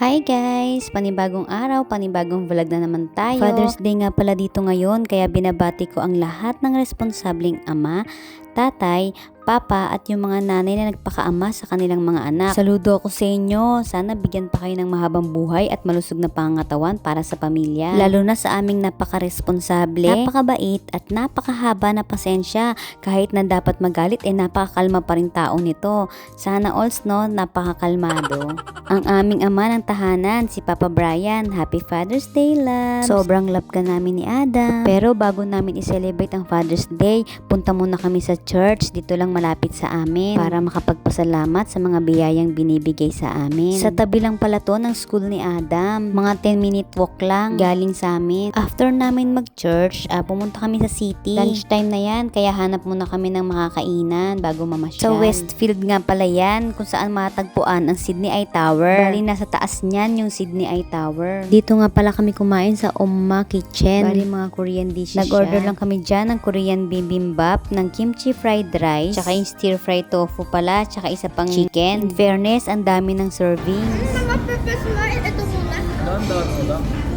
Hi guys! Panibagong araw, panibagong vlog na naman tayo. Father's Day nga pala dito ngayon kaya binabati ko ang lahat ng responsabling ama, tatay, papa at yung mga nanay na nagpakaama sa kanilang mga anak. Saludo ako sa inyo. Sana bigyan pa kayo ng mahabang buhay at malusog na pangangatawan para sa pamilya. Lalo na sa aming napaka-responsable, napakabait at napakahaba na pasensya. Kahit na dapat magalit eh napakakalma pa rin tao nito. Sana alls no, napakakalmado. ang aming ama ng tahanan, si Papa Brian. Happy Father's Day, love! Sobrang love ka namin ni Adam. Pero bago namin i-celebrate ang Father's Day, punta muna kami sa church. Dito lang malapit sa amin para makapagpasalamat sa mga biyayang binibigay sa amin. Sa tabi lang pala to ng school ni Adam. Mga 10 minute walk lang galing sa amin. After namin mag-church, ah, pumunta kami sa city. Lunchtime na yan, kaya hanap muna kami ng makakainan bago mamasyal. Sa Westfield nga pala yan, kung saan matagpuan ang Sydney Eye Tower. Bali, nasa taas niyan yung Sydney Eye Tower. Dito nga pala kami kumain sa Omma Kitchen. Bali, mga Korean dishes Nag-order lang kami dyan ng Korean bibimbap, ng kimchi fried rice, tsaka yung stir fry tofu pala, tsaka isa pang chicken. In fairness, ang dami ng servings. Mga purpose mo, ito muna. Dahan-dahan mo lang.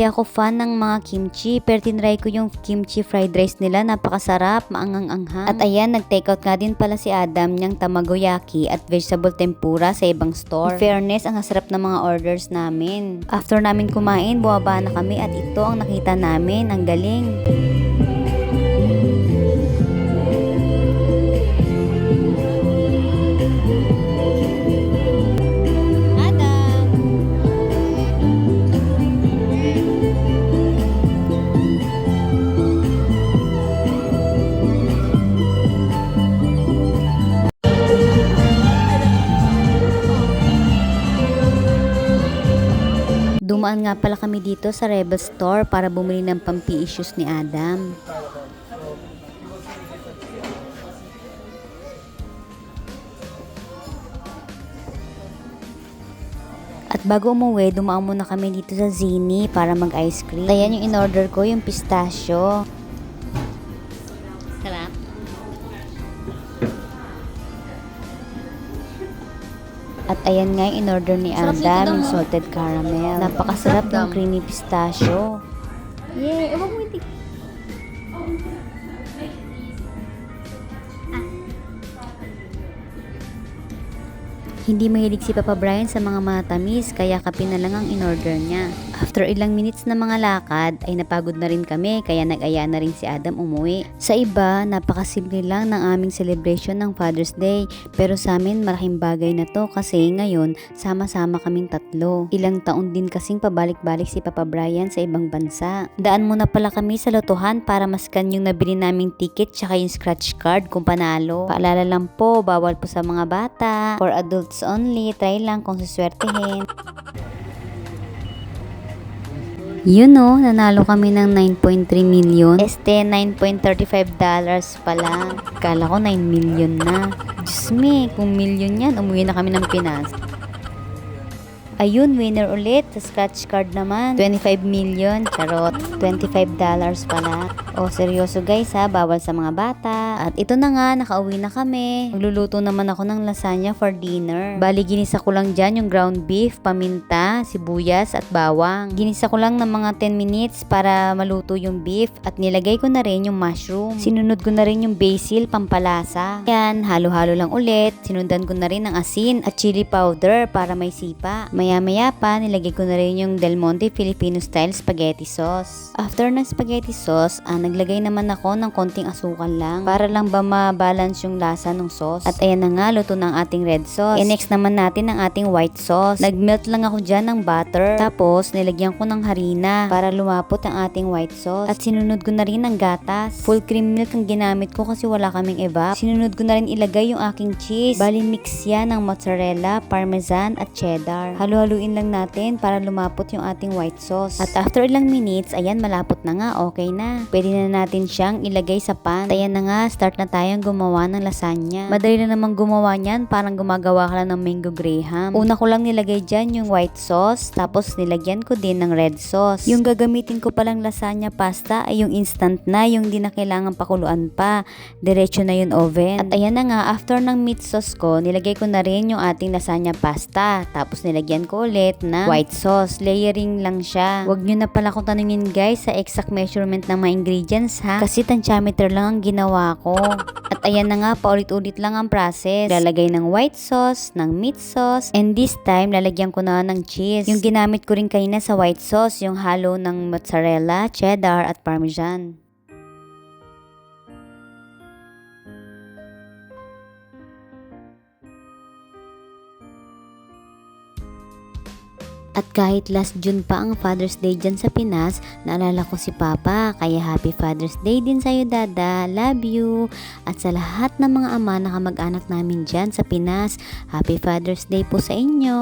Hindi ako fan ng mga kimchi, pero tinry ko yung kimchi fried rice nila. Napakasarap, maangang-anghang. At ayan, nag-take out nga din pala si Adam niyang tamagoyaki at vegetable tempura sa ibang store. In fairness, ang sarap ng mga orders namin. After namin kumain, buwaba na kami at ito ang nakita namin. Ang galing. Dumaan nga pala kami dito sa Rebel Store para bumili ng pampi issues ni Adam. At bago umuwi, dumaan muna kami dito sa Zini para mag-ice cream. Ayan yung in-order ko, yung pistachio. At ayan nga yung in-order ni nito, yung salted caramel. Napakasarap ng creamy pistachio. Yay! Ewan mo hindi. Hindi mahilig si Papa Brian sa mga matamis kaya kape na lang ang in-order niya. After ilang minutes na mga lakad ay napagod na rin kami kaya nag-aya na rin si Adam umuwi. Sa iba, napakasimple lang ng aming celebration ng Father's Day pero sa amin malaking bagay na to kasi ngayon sama-sama kaming tatlo. Ilang taon din kasing pabalik-balik si Papa Brian sa ibang bansa. Daan muna pala kami sa lotohan para maskan yung nabili naming ticket tsaka yung scratch card kung panalo. Paalala lang po, bawal po sa mga bata. For adults only, try lang kung suswertehin. Yun no, nanalo kami ng 9.3 million. Este, 9.35 dollars pala. Kala ko 9 million na. Diyos me, kung million yan, umuwi na kami ng Pinas. Ayun, winner ulit. Sa scratch card naman. 25 million. Charot. 25 dollars pala. O, seryoso guys ha. Bawal sa mga bata. At ito na nga, nakauwi na kami. Magluluto naman ako ng lasagna for dinner. Bali, ginisa ko lang dyan yung ground beef, paminta, sibuyas, at bawang. Ginisa ko lang ng mga 10 minutes para maluto yung beef. At nilagay ko na rin yung mushroom. Sinunod ko na rin yung basil, pampalasa. Yan, halo-halo lang ulit. Sinundan ko na rin ng asin at chili powder para may sipa. Maya-maya pa, nilagay ko na rin yung Del Monte Filipino style spaghetti sauce. After ng spaghetti sauce, ah, naglagay naman ako ng konting asukal lang para lang ba ma-balance yung lasa ng sauce. At ayan na nga, luto ng ating red sauce. Next naman natin ang ating white sauce. Nag-melt lang ako dyan ng butter. Tapos, nilagyan ko ng harina para lumapot ang ating white sauce. At sinunod ko na rin ng gatas. Full cream milk ang ginamit ko kasi wala kaming evap. Sinunod ko na rin ilagay yung aking cheese. Bali mix yan ng mozzarella, parmesan at cheddar. Halu-haluin lang natin para lumapot yung ating white sauce. At after ilang minutes, ayan malapot na nga, okay na. Pwede na natin siyang ilagay sa pan. At ayan na nga, start na tayong gumawa ng lasagna. Madali na namang gumawa niyan, parang gumagawa ka lang ng mango graham. Una ko lang nilagay dyan yung white sauce, tapos nilagyan ko din ng red sauce. Yung gagamitin ko palang lasagna pasta ay yung instant na, yung di na kailangan pakuluan pa. Diretso na yun oven. At ayan na nga, after ng meat sauce ko, nilagay ko na rin yung ating lasagna pasta. Tapos nilagyan ko ulit ng white sauce. Layering lang siya. Huwag nyo na pala kung tanungin guys sa exact measurement ng mga ingredients ha. Kasi tansyameter lang ang ginawa ko. At ayan na nga, paulit-ulit lang ang process. Lalagay ng white sauce, ng meat sauce, and this time, lalagyan ko na ng cheese. Yung ginamit ko rin kanina sa white sauce, yung halo ng mozzarella, cheddar, at parmesan. At kahit last June pa ang Father's Day dyan sa Pinas, naalala ko si Papa. Kaya Happy Father's Day din sa'yo, Dada. Love you. At sa lahat ng mga ama na kamag-anak namin dyan sa Pinas, Happy Father's Day po sa inyo.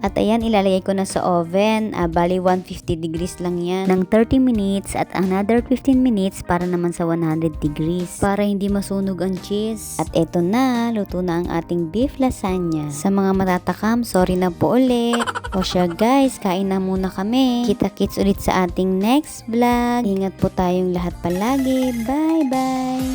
At ayan, ilalagay ko na sa oven. Ah, bali, 150 degrees lang yan. Ng 30 minutes at another 15 minutes para naman sa 100 degrees. Para hindi masunog ang cheese. At eto na, luto na ang ating beef lasagna. Sa mga matatakam, sorry na po ulit. O siya guys, kain na muna kami. Kita-kits ulit sa ating next vlog. Ingat po tayong lahat palagi. Bye-bye!